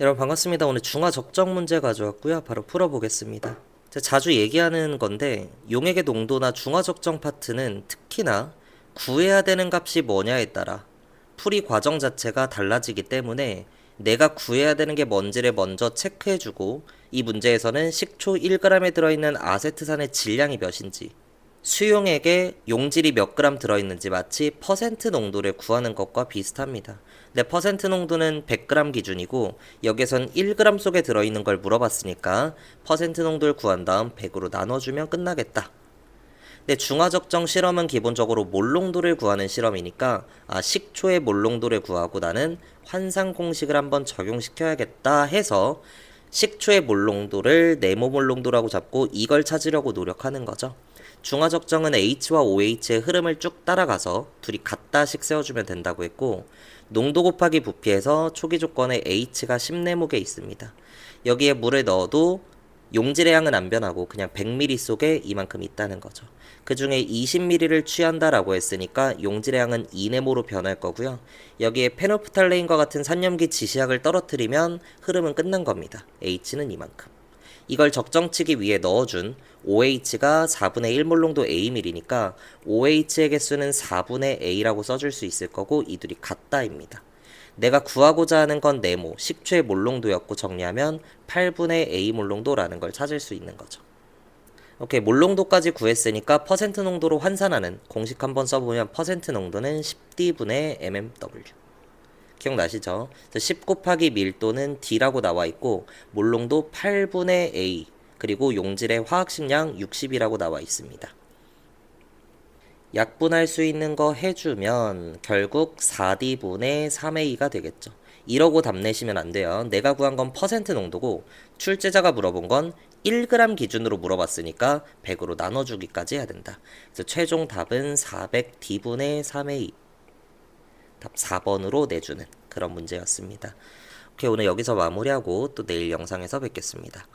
여러분 반갑습니다. 오늘 중화 적정 문제 가져왔고요. 바로 풀어보겠습니다. 자주 얘기하는 건데 용액의 농도나 중화 적정 파트는 특히나 구해야 되는 값이 뭐냐에 따라 풀이 과정 자체가 달라지기 때문에 내가 구해야 되는 게 뭔지를 먼저 체크해주고 이 문제에서는 식초 1g에 들어있는 아세트산의 질량이 몇인지 수용액에 용질이 몇 그램 들어있는지 마치 퍼센트 농도를 구하는 것과 비슷합니다. 내 퍼센트 농도는 100g 기준이고 여기선 1g 속에 들어있는 걸 물어봤으니까 퍼센트 농도를 구한 다음 100으로 나눠주면 끝나겠다. 근데 중화적정 실험은 기본적으로 몰농도를 구하는 실험이니까 아, 식초의 몰농도를 구하고 나는 환상 공식을 한번 적용시켜야겠다 해서 식초의 몰농도를 네모 몰농도라고 잡고 이걸 찾으려고 노력하는 거죠. 중화적정은 H와 OH의 흐름을 쭉 따라가서 둘이 같다씩 세워주면 된다고 했고 농도 곱하기 부피에서 초기 조건에 H가 10네모게 있습니다. 여기에 물을 넣어도 용질의 양은 안 변하고 그냥 100ml 속에 이만큼 있다는 거죠. 그 중에 20ml를 취한다라고 했으니까 용질의 양은 2네모로 변할 거고요. 여기에 페노프탈레인과 같은 산염기 지시약을 떨어뜨리면 흐름은 끝난 겁니다. H는 이만큼. 이걸 적정치기 위해 넣어준 OH가 4분의 1몰롱도 A밀이니까 OH의 개수는 4분의 A라고 써줄 수 있을 거고 이 둘이 같다입니다. 내가 구하고자 하는 건 네모, 식초의 몰롱도였고 정리하면 8분의 A 몰롱도라는 걸 찾을 수 있는 거죠. 오케이, 몰롱도까지 구했으니까 퍼센트 농도로 환산하는 공식 한번 써보면 퍼센트 농도는 10D분의 mmW. 기억나시죠? 10 곱하기 밀도는 D라고 나와 있고 몰롱도 8분의 A 그리고 용질의 화학식량 60이라고 나와 있습니다. 약분할 수 있는 거 해주면 결국 4D분의 3A가 되겠죠. 이러고 답 내시면 안 돼요. 내가 구한 건 퍼센트 농도고 출제자가 물어본 건 1g 기준으로 물어봤으니까 100으로 나눠주기까지 해야 된다. 그래서 최종 답은 400D분의 3A. 답 4번으로 내주는 그런 문제였습니다. 오케이, 오늘 여기서 마무리하고 또 내일 영상에서 뵙겠습니다.